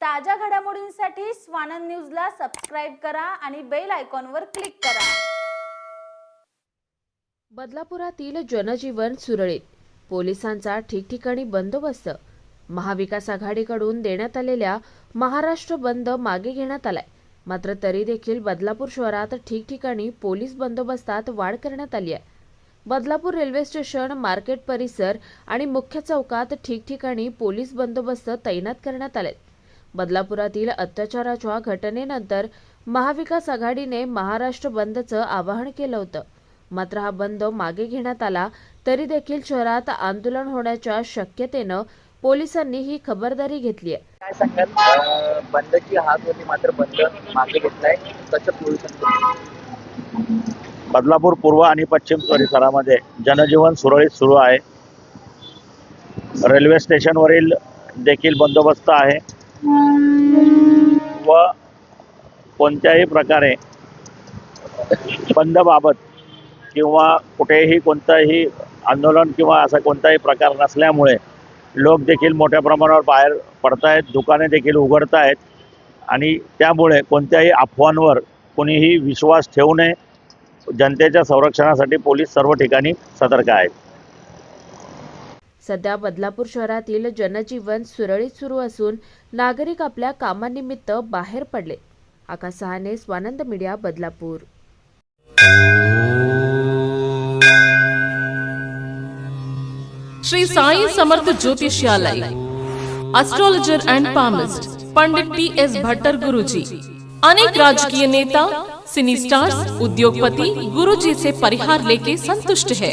ताज्या घडामोडींसाठी स्वानंद न्यूजला सबस्क्राईब करा आणि बेल आयकॉनवर क्लिक करा. बदलापुरातील जनजीवन सुरळीत. पोलिसांचा ठिकठिकाणी बंदोबस्त. महाविकास आघाडीकडून देण्यात आलेल्या महाराष्ट्र बंद मागे घेण्यात आलाय. मात्र तरी देखील बदलापूर शहरात ठिकठिकाणी पोलीस बंदोबस्तात वाढ करण्यात आली आहे. बदलापूर रेल्वे स्टेशन मार्केट परिसर आणि मुख्य चौकात ठिकठिकाणी पोलीस बंदोबस्त तैनात करण्यात आलेत. बदलापुरातील अत्याचाराच्या घटनेनंतर महाविकास आघाडीने महाराष्ट्र बंदचं आवाहन केलं होतं. मात्र हा बंद मागे घेण्यात आला तरी देखील शहरात आंदोलन होण्याच्या शक्यतेनं पोलिसांनी ही खबरदारी घेतली आहे. काय सांगाल? बंदची हात होती मात्र बंद मागे घेतलाय कसं पोलिसांनी बदलापूर पूर्व आणि पश्चिम परिसरामध्ये जनजीवन सुरळीत सुरू आहे. रेल्वे स्टेशनवरील देखील बंदोबस्त आहे. व कोणत्याही प्रकारे बंदबाबत किंवा कुठेही कोणतंही आंदोलन किंवा असा कोणताही प्रकार नसल्यामुळे लोक देखील मोठ्या प्रमाणावर बाहेर पडतायत दुकाने देखील उघडत आहेत आणि त्यामुळे कोणत्याही अफवांवर कोणीही विश्वास ठेवू नये. जनतेच्या संरक्षणासाठी पोलीस सर्व ठिकाणी सतर्क आहेत. सध्या बदलापूर शहरातील जनजीवन सुरळीत सुरू असून नागरिक आपल्या कामानिमित्त बाहेर पडले. आकाश सहाने Swanand media Badlapur. Shri Sai Samarth ज्योतिषालय astrologer and palmist Pandit T S Bhattar Guruji अनेक राजकीय नेता सिनी स्टार्स उद्योगपति गुरुजी से परिहार लेके संतुष्ट है.